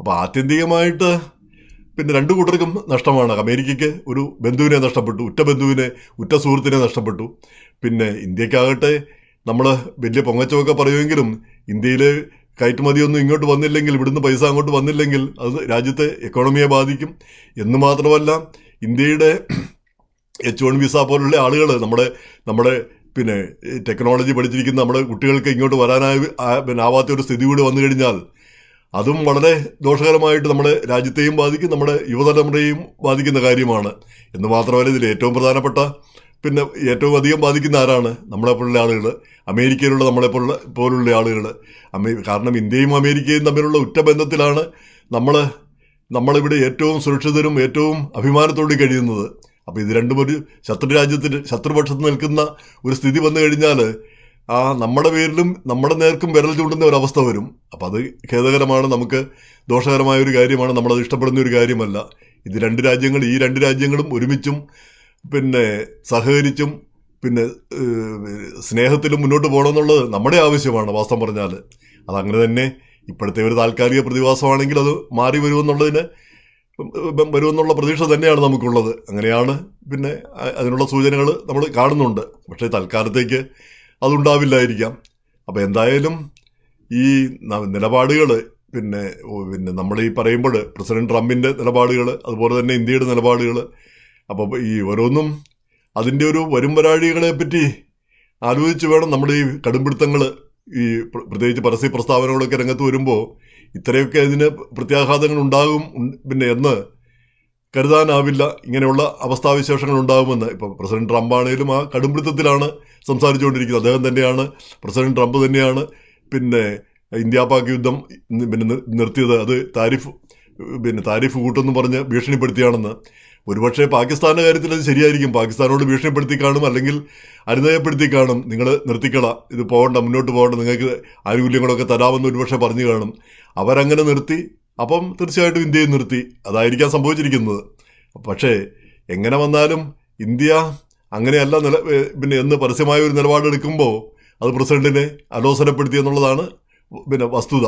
അപ്പോൾ ആത്യന്തികമായിട്ട് പിന്നെ രണ്ടു കൂട്ടർക്കും നഷ്ടമാണ്. അമേരിക്കയ്ക്ക് ഒരു ബന്ധുവിനെ നഷ്ടപ്പെട്ടു ഉറ്റ ബന്ധുവിനെ ഉറ്റ സുഹൃത്തിനെ നഷ്ടപ്പെട്ടു. പിന്നെ ഇന്ത്യക്കാകട്ടെ നമ്മൾ വലിയ പൊങ്ങച്ചമൊക്കെ പറയുമെങ്കിലും ഇന്ത്യയിൽ കയറ്റുമതിയൊന്നും ഇങ്ങോട്ട് വന്നില്ലെങ്കിൽ ഇവിടുന്ന് പൈസ അങ്ങോട്ട് വന്നില്ലെങ്കിൽ അത് രാജ്യത്തെ എക്കോണമിയെ ബാധിക്കും. എന്ന് മാത്രമല്ല ഇന്ത്യയുടെ എച്ച് വൺ വിസ പോലുള്ള ആളുകൾ നമ്മുടെ നമ്മുടെ പിന്നെ ടെക്നോളജി പഠിച്ചിരിക്കുന്ന നമ്മുടെ കുട്ടികൾക്ക് ഇങ്ങോട്ട് വരാനായി പിന്നെ ആവാത്ത ഒരു സ്ഥിതി കൂടി വന്നു കഴിഞ്ഞാൽ അതും വളരെ ദോഷകരമായിട്ട് നമ്മുടെ രാജ്യത്തെയും ബാധിക്കും നമ്മുടെ യുവതലമുറയെയും ബാധിക്കുന്ന കാര്യമാണ്. എന്ന് മാത്രമല്ല ഇതിൽ ഏറ്റവും പ്രധാനപ്പെട്ട പിന്നെ ഏറ്റവും അധികം ബാധിക്കുന്ന ആരാണ്? നമ്മളെപ്പോലുള്ള ആളുകൾ. അമേരിക്കയിലുള്ള നമ്മളെപ്പോലുള്ള പോലുള്ള ആളുകൾ. അമേ കാരണം ഇന്ത്യയും അമേരിക്കയും തമ്മിലുള്ള ഉറ്റ ബന്ധത്തിലാണ് നമ്മൾ നമ്മളിവിടെ ഏറ്റവും സുരക്ഷിതരും ഏറ്റവും അഭിമാനത്തോടെ കഴിയുന്നത്. അപ്പോൾ ഇത് രണ്ടും ഒരു ശത്രു രാജ്യത്തിന് ശത്രുപക്ഷത്ത് നിൽക്കുന്ന ഒരു സ്ഥിതി വന്നു കഴിഞ്ഞാൽ ആ നമ്മുടെ പേരിലും നമ്മുടെ നേർക്കും വിരൽ ചൂണ്ടുന്ന ഒരു അവസ്ഥ വരും. അപ്പം അത് ഖേദകരമാണ് നമുക്ക് ദോഷകരമായ ഒരു കാര്യമാണ് നമ്മളത് ഇഷ്ടപ്പെടുന്ന ഒരു കാര്യമല്ല. ഇത് രണ്ട് രാജ്യങ്ങൾ ഈ രണ്ട് രാജ്യങ്ങളും ഒരുമിച്ചും പിന്നെ സഹകരിച്ചും പിന്നെ സ്നേഹത്തിലും മുന്നോട്ട് പോകണമെന്നുള്ളത് നമ്മുടെ ആവശ്യമാണ് വാസ്തവം പറഞ്ഞാൽ അതങ്ങനെ തന്നെ ഇപ്പോഴത്തെ ഒരു താൽക്കാലിക പ്രതിഭാസമാണെങ്കിൽ അത് മാറി വരുമെന്നുള്ളതിന് വരുമെന്നുള്ള പ്രതീക്ഷ തന്നെയാണ് നമുക്കുള്ളത്. അങ്ങനെയാണ് പിന്നെ അതിനുള്ള സൂചനകൾ നമ്മൾ കാണുന്നുണ്ട്. പക്ഷേ തൽക്കാലത്തേക്ക് അതുണ്ടാവില്ലായിരിക്കാം. അപ്പോൾ എന്തായാലും ഈ നിലപാടുകൾ പിന്നെ പിന്നെ നമ്മൾ ഈ പറയുമ്പോൾ പ്രസിഡന്റ് ട്രംപിന്റെ നിലപാടുകൾ അതുപോലെ തന്നെ ഇന്ത്യയുടെ നിലപാടുകൾ അപ്പോൾ ഈ ഓരോന്നും അതിന്റെ ഒരു വരും വരാഴികളെ പറ്റി ആലോചിച്ച് വേണം നമ്മുടെ ഈ കടുംപിടുത്തങ്ങൾ ഈ പ്ര- പ്രത്യേകിച്ച് പരസ്യ പ്രസ്താവനകളൊക്കെ രംഗത്ത് വരുമ്പോൾ ഇത്രയൊക്കെ ഇതിന് പ്രത്യാഘാതങ്ങൾ ഉണ്ടാകും പിന്നെ എന്ന് കരുതാനാവില്ല. ഇങ്ങനെയുള്ള അവസ്ഥാവിശേഷങ്ങൾ ഉണ്ടാകുമെന്ന് ഇപ്പോൾ പ്രസിഡന്റ് ട്രംപ് ആണെങ്കിലും ആ കടുംപിടുത്തത്തിലാണ് സംസാരിച്ചുകൊണ്ടിരിക്കുന്നത്. അദ്ദേഹം തന്നെയാണ് പ്രസിഡന്റ് ട്രംപ് തന്നെയാണ് പിന്നെ ഇന്ത്യ പാക് യുദ്ധം പിന്നെ നിർത്തിയത്. അത് താരിഫ് പിന്നെ താരിഫ് കൂട്ടെന്ന് പറഞ്ഞ് ഭീഷണിപ്പെടുത്തിയാണെന്ന്. ഒരുപക്ഷെ പാകിസ്ഥാന്റെ കാര്യത്തിൽ അത് ശരിയായിരിക്കും. പാകിസ്ഥാനോട് ഭീഷണിപ്പെടുത്തി കാണും അല്ലെങ്കിൽ അനുനയപ്പെടുത്തി കാണും. നിങ്ങൾ നിർത്തിക്കള ഇത് പോകണ്ട മുന്നോട്ട് പോകണ്ട. നിങ്ങൾക്ക് ആനുകൂല്യങ്ങളൊക്കെ തരാമെന്ന് ഒരുപക്ഷെ പറഞ്ഞു കാണും. അവരങ്ങനെ നിർത്തി അപ്പം തീർച്ചയായിട്ടും ഇന്ത്യയെ നിർത്തി. അതായിരിക്കാം സംഭവിച്ചിരിക്കുന്നത്. പക്ഷേ എങ്ങനെ വന്നാലും ഇന്ത്യ അങ്ങനെയല്ല നില പിന്നെ എന്ന് പരസ്യമായ ഒരു നിലപാടെടുക്കുമ്പോൾ അത് പ്രസിഡന്റിനെ അലോസരപ്പെടുത്തി എന്നുള്ളതാണ് പിന്നെ വസ്തുത.